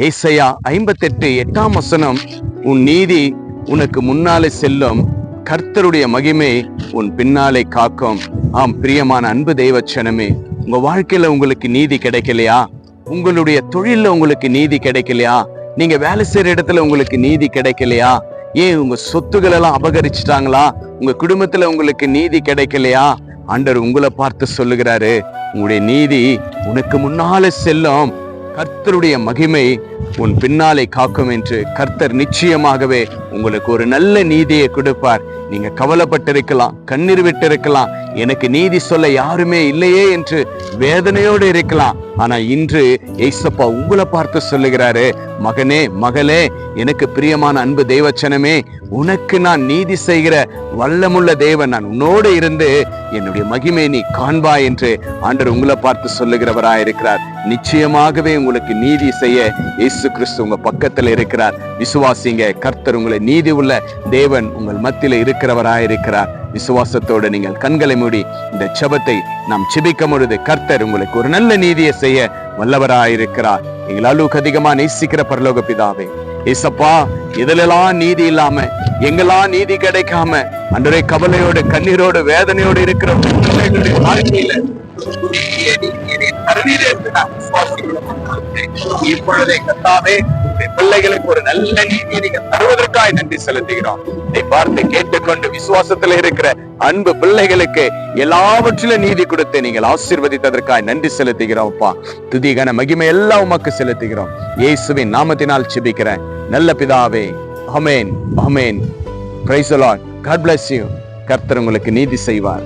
ஏசையா ஐம்பத்தெட்டு எட்டாம் வசனம் உன் நீதி உனக்கு முன்னாலே செல்லும். கர்த்தருடைய மகிமை உன் பின்னாலே காக்கும். ஆம் பிரியமான அன்பு தெய்வச்சனமே உங்க வாழ்க்கையில உங்களுக்கு நீதி கிடைக்கலையா? உங்களுடைய தொழில்ல உங்களுக்கு நீதி கிடைக்கலையா? நீங்க வேலை செய்யற இடத்துல உங்களுக்கு நீதி கிடைக்கலையா? ஏன் உங்க சொத்துக்கள் எல்லாம் அபகரிச்சிட்டாங்களா? உங்க குடும்பத்துல உங்களுக்கு நீதி கிடைக்கலையா? ஆண்டர் உங்களை பார்த்து சொல்லுகிறாரு உங்களுடைய நீதி உனக்கு முன்னால செல்லும். கர்த்தருடைய மகிமை உன் பின்னாலே காக்கும் என்று கர்த்தர் நிச்சயமாகவே உங்களுக்கு ஒரு நல்ல நீதியை கொடுப்பார். நீங்க கவலைப்பட்டிருக்கலாம் கண்ணீர் விட்டிருக்கலாம். எனக்கு நீதி சொல்ல யாருமே இல்லையே என்று வேதனையோடு இருக்கலாம். ஆனா இன்று ஏசப்பா உங்களை பார்த்து சொல்லுகிறாரு மகனே மகளே எனக்கு பிரியமான அன்பு தெய்வச்சனமே உனக்கு நான் நீதி செய்கிற வல்லமுள்ள தேவன். நான் உன்னோடு இருந்து என்னுடைய மகிமை நீ காண்பா என்று ஆண்டர் உங்களை பார்த்து சொல்லுகிறவராயிருக்கிறார் நிச்சயமாகவே உங்களுக்கு நீதி செய்ய இயேசு கிறிஸ்து உங்க பக்கத்துல இருக்கிறார். விசுவாசிங்க கர்த்தர் உங்களை நீதி உள்ள தேவன் உங்கள் மத்தியில இருக்கிறவராயிருக்கிறார் விசுவாசத்தோடு நீங்கள் கண்களை மூடி இந்த செபத்தை நாம் செபிக்கும் பொழுது கர்த்தர் உங்களுக்கு ஒரு நல்ல நீதியை செய்ய வல்லவராயிருக்கிறார். எங்கள் அளவுக்கு அதிகமா நேசிக்கிற பரலோக பிதாவே ஏசப்பா இதிலெல்லாம் நீதி இல்லாம எங்கெல்லாம் நீதி கிடைக்காம அன்றைய கவலையோடு கண்ணீரோடு வேதனையோடு இருக்கிற வாழ்க்கையில இப்பொழுதே கத்தாவே பிள்ளைகளுக்கு ஒரு நல்ல நீதியை நீங்க நன்றி செலுத்துகிறோம். இதை பார்த்து கேட்டுக்கொண்டு விசுவாசத்துல இருக்கிற அன்பு பிள்ளைகளுக்கு எல்லாவற்றிலும் நீதி கொடுத்து நீங்கள் ஆசீர்வதித்ததற்காக நன்றி செலுத்துகிறோம் அப்பா. துதிகன மகிமை எல்லாம் உமக்கு செலுத்துகிறோம். இயேசுவின் நாமத்தினால் சிபிக்கிறேன் நல்ல பிதாவே அமேன் அமேன் பிரைசலான் காட் bless கர்த்தர் உங்களுக்கு நீதி செய்வார்.